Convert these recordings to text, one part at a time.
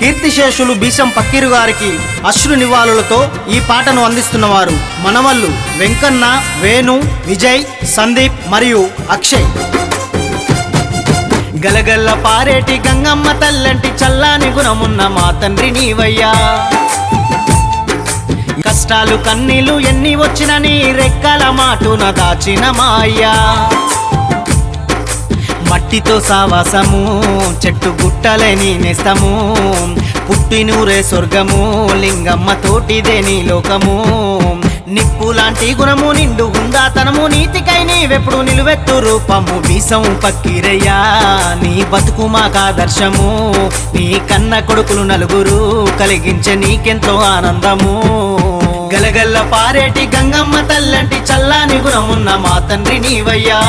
కీర్తిశేషులు బీసం పక్కీరు గారికి అశ్రు నివాళులతో ఈ పాటను అందిస్తున్నవారు మనవళ్ళు వెంకన్న వేణు విజయ్ సందీప్ మరియు అక్షయ్. గలగల్ల పారేటి గంగమ్మ తల్లంటి చల్లాని గుణమున్న మా తండ్రి నీవయ్యా. కష్టాలు కన్నీలు ఎన్ని వచ్చిన నీ రెక్కల మాటున దాచిన మాయ్యా మట్టితో సావాసము చెట్టు గుట్టలేని నేస్తము పుట్టినూరే స్వర్గము లింగమ్మ తోటిదే నీ లోకము. నిప్పు లాంటి గుణము నిండు గుందాతనము నీతికై నీవెప్పుడు నిలువెత్తు రూపము వీసం పక్కిరయ్యా. నీ బతుకు మాకాదర్శము నీ కన్న కొడుకులు నలుగురు కలిగించే నీకెంతో ఆనందము. గలగల్ల పారేటి గంగమ్మ తల్లంటి చల్లాని గుణమున్న మా తండ్రి నీవయ్యా.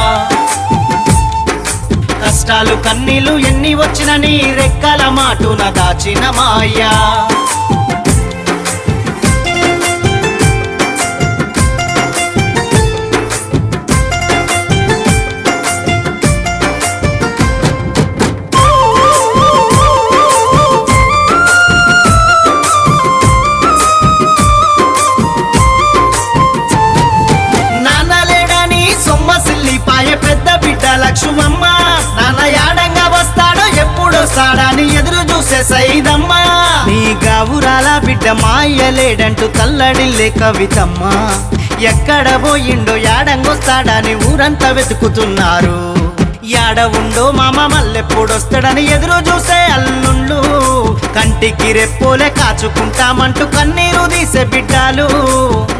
కష్టాలు కన్నీలు ఎన్ని వచ్చిన నీ రెక్కల మాటున దాచిన మాయా. నాన్న పాయ పెద్ద లక్ష్మమ్మ సైదమ్మ. నీ గావురాల బిడ్డ మాయలేడంటూ తల్లడిల్లే కవితమ్మ. ఎక్కడ పోయిండో యాడంగొస్తాడని ఊరంతా వెతుకుతున్నారు. యాడ ఉండో మామ మల్లెప్పుడొస్తాడని ఎదురు చూసే అల్లుళ్ళు. కంటికి రెప్పోలే కాచుకుంటామంటూ కన్నీరు తీసే బిడ్డాలు.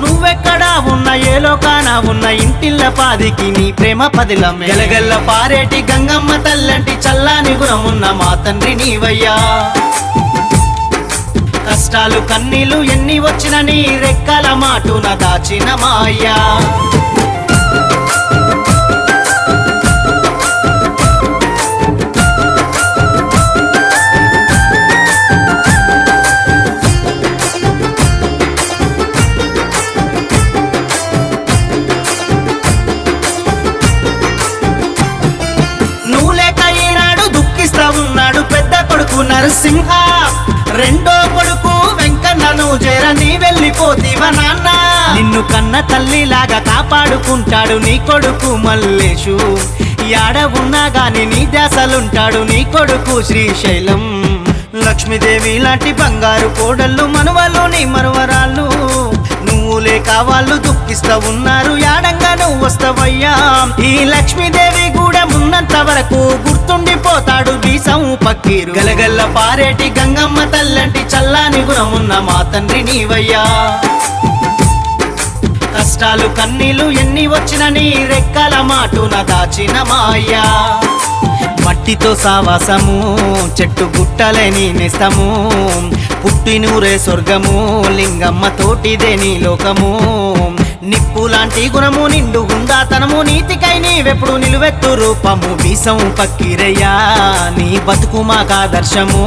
నువ్వెక్కడా ఉన్న ఏ లోకాన ఉన్న ఇంటిల్ల పాదికి నీ ప్రేమ పదిలం గలగల్ల పారేటి గంగమ్మ తల్లంటి చల్లాని గుణమున్న మా తండ్రి నీవయ్యా. కష్టాలు కన్నీలు ఎన్ని వచ్చిన నీ రెక్కల మాటున దాచిన మాయ్యా నరసింహ రెండో కొడుకు వెంకన్నను చేర నీ వెళ్ళిపోతీవా నాన్న? నిన్ను కన్న తల్లిలాగా కాపాడుకుంటాడు నీ కొడుకు మల్లేషు యాడ ఉన్నా గాని నీ దాసలుంటాడు నీ కొడుకు శ్రీశైలం. లక్ష్మీదేవి లాంటి బంగారు కోడళ్ళు మనవలు నీ మరువరాళ్ళు. నువ్వు లేక వాళ్ళు దుఃఖిస్తా ఉన్నారు యాడంగా నువ్వు వస్తావయ్యా. ఈ లక్ష్మీదేవి కూడా ఉన్నంత వరకు గుర్తుండిపోతాడు బీసం పక్కీరు గలగల్ల పారేటి గంగమ్మ తల్లంటి చల్లాని గుణమున్న మా తండ్రి నీవయ్యా. కష్టాలు కన్నీలు ఎన్ని వచ్చిన నీ రెక్కల మాటున దాచిన మాయ్యా మట్టితో సావాసము చెట్టు గుట్టలేని నేస్తము. పుట్టినూరే స్వర్గము లింగమ్మ తోటిదే నీ లోకము. నిప్పు లాంటి గుణము నిండు గుందాతనము నీతికై నీవెప్పుడు నిలువెత్తు రూపము. బీసం పక్కిరయ్యా నీ బతుకు మాకాదర్శము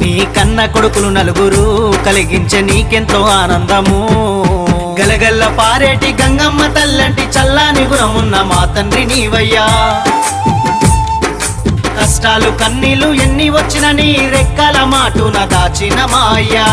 నీ కన్న కొడుకులు నలుగురు కలిగించే నీకెంతో ఆనందము. గలగల్ల పారేటి గంగమ్మ తల్లంటి చల్లాని గుణమున్న మా తండ్రి నీవయ్యా. కష్టాలు కన్నీలు ఎన్ని వచ్చిన నీ రెక్కల మాటున దాచిన మాయ్యా